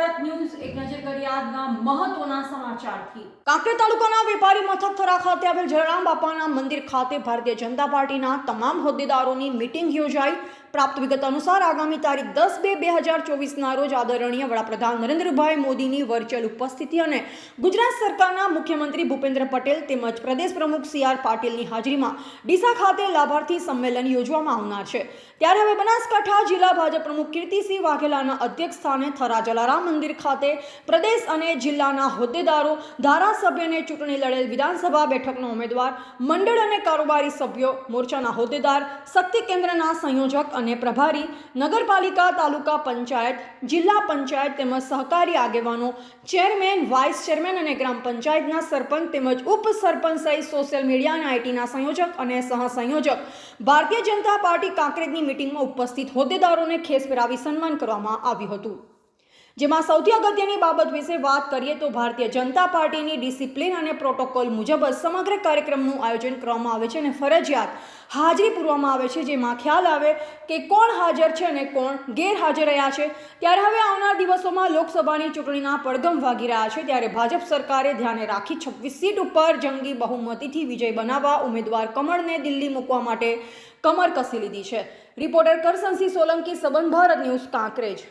Bharat news એક નજર કરી આજના મહત્વના સમાચારથી. કાંકરે તાલુકાના વેપારી મથક થરા ખાતે આવેલ જલારામ બાપાના મંદિર ખાતે ભારતીય જનતા પાર્ટીના તમામ હોદ્દેદારોની મિટિંગ યોજાઈ. પ્રાપ્ત વિગત અનુસાર આગામી તારીખ દસ બે બે હજાર ચોવીસના રોજ આદરણીય વડાપ્રધાન નરેન્દ્રભાઈ મોદીની વર્ચ્યુઅલ ઉપસ્થિતિ અને ગુજરાત સરકારના મુખ્યમંત્રી ભૂપેન્દ્ર પટેલ તેમજ પ્રદેશ પ્રમુખ સી આર પાટીલની હાજરીમાં ડીસા ખાતે લાભાર્થી સંમેલન યોજવામાં આવનાર છે. ત્યારે હવે બનાસકાંઠા જિલ્લા ભાજપ પ્રમુખ કીર્તિસિંહ વાઘેલાના અધ્યક્ષ સ્થાને થરા જલારામ મંદિર ખાતે પ્રદેશ અને જિલ્લાના હોદ્દેદારો ધારાસભ્યને ચૂંટણી લડેલ વિધાનસભા બેઠકનો ઉમેદવાર, મંડળ અને કારોબારી સભ્યો, મોરચાના હોદ્દેદાર, શક્તિ કેન્દ્રના સંયોજક અને પ્રભારી, નગરપાલિકા, તાલુકા પંચાયત, જિલ્લા પંચાયત તેમજ સહકારી આગેવાનો, ચેરમેન, વાઇસ ચેરમેન અને ગ્રામ પંચાયતના સરપંચ તેમજ ઉપસરપંચ સહિત સોશિયલ મીડિયા અને આઈટીના સંયોજક અને સહસંયોજક. ભારતીય જનતા પાર્ટી કાંકરેજની મિટિંગમાં ઉપસ્થિત હોદ્દેદારોને ખેસ પહેરાવી સન્માન કરવામાં આવ્યું હતું. જેમાં સૌથી અગત્યની બાબત વિશે વાત કરીએ તો ભારતીય જનતા પાર્ટીની ડિસિપ્લિન અને પ્રોટોકોલ મુજબ જ સમગ્ર કાર્યક્રમનું આયોજન કરવામાં આવે છે અને ફરજિયાત હાજરી પૂરવામાં આવે છે. જેમાં ખ્યાલ આવે કે કોણ હાજર છે અને કોણ ગેરહાજર રહ્યા છે. ત્યારે હવે આવનાર દિવસોમાં લોકસભાની ચૂંટણીના પડઘમ વાગી રહ્યા છે. ત્યારે ભાજપ સરકારે ધ્યાને રાખી છવ્વીસ સીટ ઉપર જંગી બહુમતીથી વિજય બનાવવા ઉમેદવાર કમળને દિલ્હી મૂકવા માટે કમર કસી લીધી છે. રિપોર્ટર કરસનસિંહ સોલંકી સંબંધ ભારત ન્યૂઝ, કાંકરેજ.